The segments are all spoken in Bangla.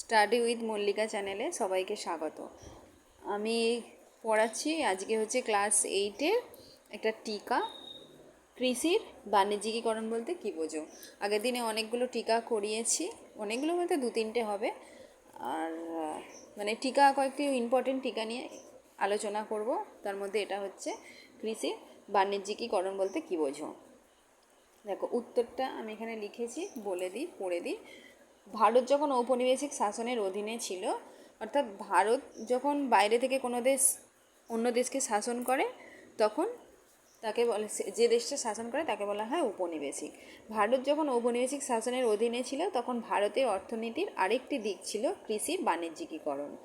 স্টাডি উইথ মল্লিকা চ্যানেলে সবাইকে স্বাগত। আমি পড়াচ্ছি আজকে হচ্ছে ক্লাস এইটের একটা টিকা। কৃষির বাণিজ্যিকীকরণ বলতে কী বোঝো? আগের দিনে অনেকগুলো টিকা করিয়েছি, অনেকগুলো বলতে দু তিনটে হবে। আর মানে টিকা কয়েকটি ইম্পর্টেন্ট টিকা নিয়ে আলোচনা করব। তার মধ্যে এটা হচ্ছে কৃষির বাণিজ্যিকীকরণ বলতে কী বোঝো? দেখো, উত্তরটা আমি এখানে লিখেছি, বলে দিই, পড়ে দিই। ভারত যখন ঔপনিবেশিক শাসনের অধীনে ছিল, অর্থাৎ ভারত যখন বাইরে থেকে কোনো দেশ, অন্য দেশকে শাসন করে, তখন তাকে বলে, যে দেশটা শাসন করে তাকে বলা হয় ঔপনিবেশিক। ভারত যখন ঔপনিবেশিক শাসনের অধীনে ছিল, তখন ভারতের অর্থনীতির আরেকটি দিক ছিল কৃষির বাণিজ্যিকীকরণ।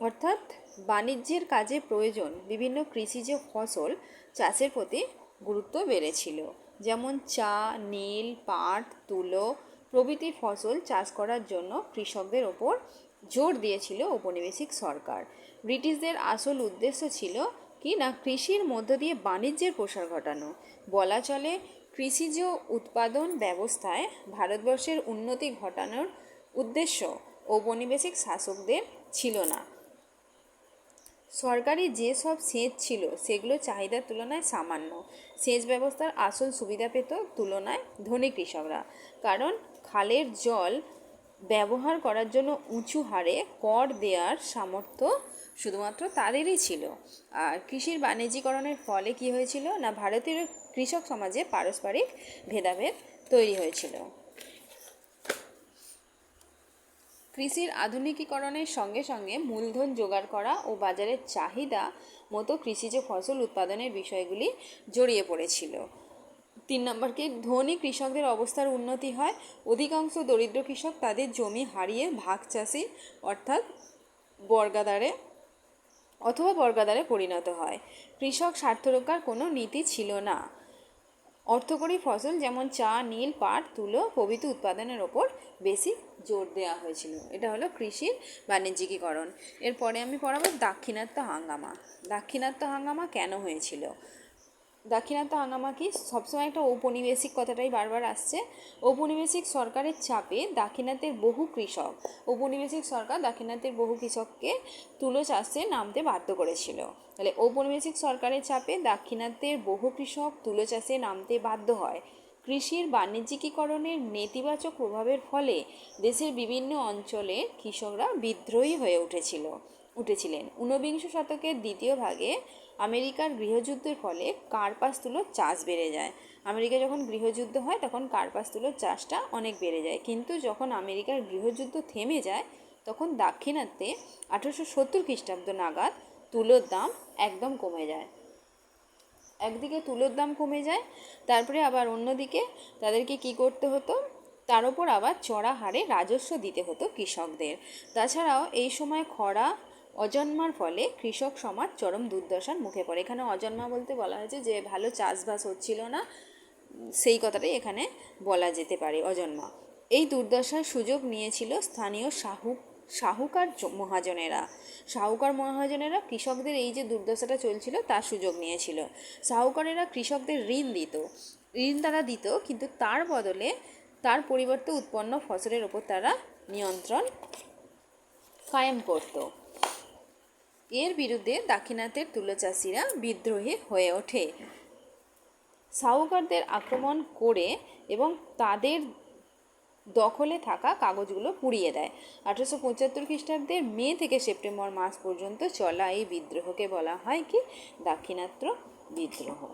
অর্থাৎ বাণিজ্যের কাজে প্রয়োজন বিভিন্ন কৃষিজ ফসল চাষের প্রতি গুরুত্ব বেড়েছিল। যেমন চা, নীল, পাট, তুলো প্রভৃতি ফসল চাষ করার জন্য কৃষকদের ওপর জোর দিয়েছিল ঔপনিবেশিক সরকার। ব্রিটিশদের আসল উদ্দেশ্য ছিল কি না কৃষির মধ্য দিয়ে বাণিজ্যের প্রসার ঘটানো। বলা চলে, কৃষিজ উৎপাদন ব্যবস্থায় ভারতবর্ষের উন্নতি ঘটানোর উদ্দেশ্য ঔপনিবেশিক শাসকদের ছিল না। সরকারি যে সব সেচ ছিল, সেগুলো চাহিদার তুলনায় সামান্য। সেচ ব্যবস্থার আসল সুবিধা পেত তুলনায় ধনী কৃষকরা। কারণ খালের জল ব্যবহার করার জন্য উঁচু হারে কর দেওয়ার সামর্থ্য শুধুমাত্র তাদেরই ছিল। আর কৃষির বাণিজ্যিকরণের ফলে কি হয়েছিল? না, ভারতীয় কৃষক সমাজে পারস্পরিক ভেদাভেদ তৈরি হয়েছিল। কৃষির আধুনিকীকরণের সঙ্গে সঙ্গে মূলধন জোগাড় করা ও বাজারের চাহিদা মতো কৃষিজ ফসল উৎপাদনের বিষয়গুলি জড়িয়ে পড়েছিল। তিন নম্বরকে, ধনী কৃষকদের অবস্থার উন্নতি হয়। অধিকাংশ দরিদ্র কৃষক তাদের জমি হারিয়ে ভাগ চাষি, অর্থাৎ বর্গাদারে অথবা বর্গাদারে পরিণত হয়। কৃষক স্বার্থ রক্ষার কোনো নীতি ছিল না। অর্থকরী ফসল যেমন চা, নীল, পাট, তুলো প্রভৃতি উৎপাদনের ওপর বেশি জোর দেওয়া হয়েছিল। এটা হলো কৃষির বাণিজ্যিকীকরণ। এরপরে আমি পড়াবো দাক্ষিণাত্য হাঙ্গামা। দাক্ষিণাত্য হাঙ্গামা কেন হয়েছিল? দাক্ষিণাত্য হাঙ্গামা কি? সবসময় একটা ঔপনিবেশিক কথাটাই বারবার আসছে। ঔপনিবেশিক সরকারের চাপে দাক্ষিণাত্যের বহু কৃষক, ঔপনিবেশিক সরকার দাক্ষিণাত্যের বহু কৃষককে তুলো চাষে নামতে বাধ্য করেছিল। তাহলে ঔপনিবেশিক সরকারের চাপে দাক্ষিণাত্যের বহু কৃষক তুলো চাষে নামতে বাধ্য হয়। কৃষির বাণিজ্যিকীকরণের নেতিবাচক প্রভাবের ফলে দেশের বিভিন্ন অঞ্চলে কৃষকরা বিদ্রোহী হয়ে উঠেছিল, উঠেছিলেন। ঊনবিংশ শতকের দ্বিতীয় ভাগে আমেরিকার গৃহযুদ্ধের ফলে কার্পাস তুলোর চাষ বেড়ে যায়। আমেরিকা যখন গৃহযুদ্ধ হয়, তখন কার্পাস তুলোর চাষটা অনেক বেড়ে যায়। কিন্তু যখন আমেরিকার গৃহযুদ্ধ থেমে যায়, তখন দাক্ষিণাত্যে আঠেরোশো সত্তর খ্রিস্টাব্দ নাগাদ তুলোর দাম একদম কমে যায়। একদিকে তুলোর দাম কমে যায়, তারপরে আবার অন্যদিকে তাদেরকে কি করতে হতো? তার উপর আবার চড়া হারে রাজস্ব দিতে হতো কৃষকদের। তাছাড়াও এই সময় খরা অজন্মার ফলে কৃষক সমাজ চরম দুর্দশার মুখে পড়ে। এখানে অজন্মা বলতে বলা হয়েছে যে, ভালো চাষবাস হচ্ছিল না, সেই কথাটাই এখানে বলা যেতে পারে অজন্মা। এই দুর্দশার সুযোগ নিয়েছিল স্থানীয় শাহু, শাহুকার মহাজনেরা। শাহুকার মহাজনেরা কৃষকদের এই যে দুর্দশাটা চলছিল, তার সুযোগ নিয়েছিল। শাহুকারেরা কৃষকদের ঋণ দিত। ঋণ তারা দিত, কিন্তু তার বদলে তার পরিবর্তে উৎপন্ন ফসলের ওপর তারা নিয়ন্ত্রণ কায়েম করতো। এর বিরুদ্ধে দাক্ষিণাত্যের তুলো চাষিরা বিদ্রোহী হয়ে ওঠে। সাউকারদের আক্রমণ করে এবং তাদের দখলে থাকা কাগজগুলো পুড়িয়ে দেয়। আঠারোশো পঁচাত্তর খ্রিস্টাব্দের মে থেকে সেপ্টেম্বর মাস পর্যন্ত চলা এই বিদ্রোহকে বলা হয় কি? দাক্ষিণাত্য বিদ্রোহ।